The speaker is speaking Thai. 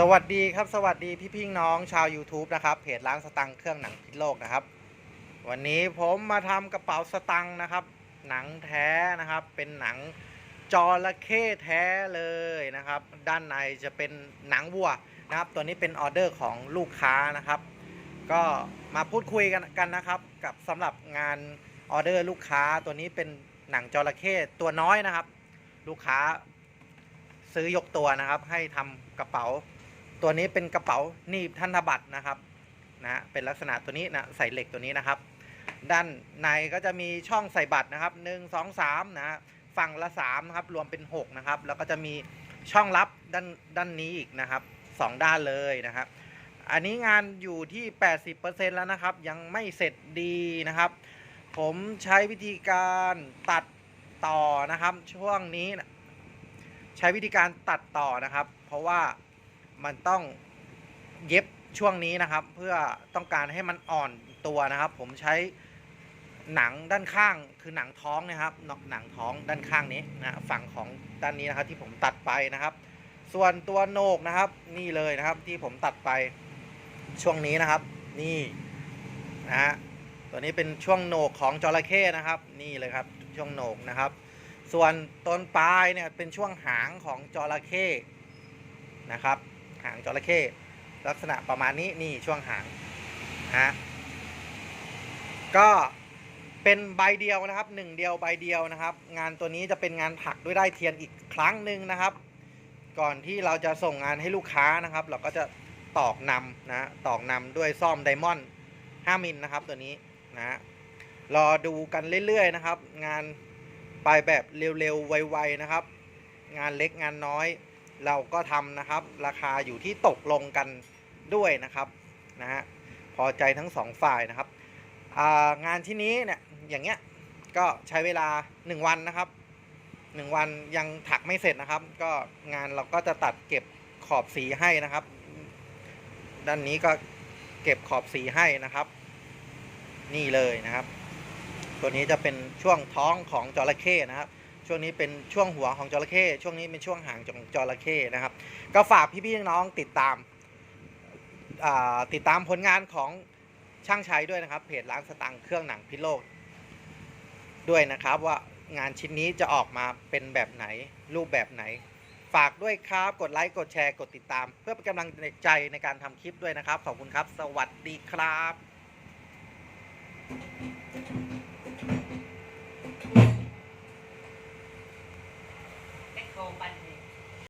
สวัสดีครับสวัสดีพี่พี่น้องชาว YouTube นะครับเพจร้านสตังค์เครื่องหนังพิษโลกนะครับ วันนี้ผมมาทำกระเป๋าสตังค์นะครับ หนังแท้นะครับ เป็นหนังจระเข้แท้เลยนะครับ ด้านในจะเป็นหนังวัวนะครับ ตัวนี้เป็นออเดอร์ของลูกค้านะครับ ก็มาพูดคุยกันกันนะครับ กับสำหรับงานออเดอร์ลูกค้าตัวนี้เป็นหนังจระเข้ตัวน้อยนะครับ ลูกค้าซื้อยกตัวนะครับ ให้ทำกระเป๋า ตัวนี้เป็นกระเป๋าหนีบธนบัตรนะครับนะฮะเป็นลักษณะตัวนี้นะใส่เหล็กตัวนี้นะครับ ด้านในก็จะมีช่องใส่บัตรนะครับหนึ่งสองสามนะฮะฝั่งละสามนะครับรวมเป็นหกนะครับแล้วก็จะมีช่องลับด้านด้านนี้อีกนะครับสองด้านเลยนะครับ อันนี้งานอยู่ที่ 80%แล้วนะครับ ยังไม่เสร็จดีนะครับ ผมใช้วิธีการตัดต่อนะครับ ช่วงนี้ ใช้วิธีการตัดต่อนะครับ เพราะว่า มันต้องเย็บช่วงนี้นะครับ เพื่อต้องการให้มันอ่อนตัวนะครับ ผมใช้หนังด้านข้างคือหนังท้องนะครับหนังท้องด้านข้างนี้นะฝั่งของด้านนี้นะครับที่ผมตัดไปนะครับ ส่วนตัวโหนกนะครับ นี่เลยนะครับที่ผมตัดไปช่วงนี้นะครับ นี่นะฮะตัวนี้เป็นช่วงโหนกของจระเข้นะครับ นี่เลยครับช่วงโหนกนะครับ ส่วนต้นปลายเนี่ยเป็นช่วงหางของจระเข้นะครับ หางจระเข้ลักษณะประมาณนี้นี่ช่วงหางฮะก็เป็นใบเดียวนะครับหนึ่งเดียวใบเดียวนะครับ งานตัวนี้จะเป็นงานถักด้วยได้เทียนอีกครั้งหนึ่งนะครับ ก่อนที่เราจะส่งงานให้ลูกค้านะครับ เราก็จะตอกนำนะตอกนำด้วยซ่อมไดมอนด์5มิลนะครับตัวนี้นะรอดูกันเรื่อยๆนะครับ งานไปแบบเร็วๆไวๆนะครับ งานเล็กงานน้อย เราก็ทำนะครับ ราคาอยู่ที่ตกลงกันด้วยนะครับนะฮะพอใจทั้งสองฝ่ายนะครับางานที่นี้เนี่ยอย่างเงี้ยก็ใช้เวลา 1 วันนะครับหนึ่งวันยังถักไม่เสร็จนะครับ ก็งานเราก็จะตัดเก็บขอบสีให้นะครับ ด้านนี้ก็เก็บขอบสีให้นะครับ นี่เลยนะครับ ตัวนี้จะเป็นช่วงท้องของจระเข้นะครับ ช่วงนี้เป็นช่วงหัวของจระเข้ช่วงนี้เป็นช่วงหางของจระเข้นะครับ ก็ฝากพี่ๆน้องๆติดตามาติดตามผลงานของช่างชัยด้วยนะครับ เพจร้านสตังค์เครื่องหนังพิโลกด้วยนะครับว่างานชิ้นนี้จะออกมาเป็นแบบไหนรูปแบบไหน ฝากด้วยครับกดไลค์กดแชร์กดติดตาม เพื่อเป็นกำลังใจในการทำคลิปด้วยนะครับ ขอบคุณครับ สวัสดีครับ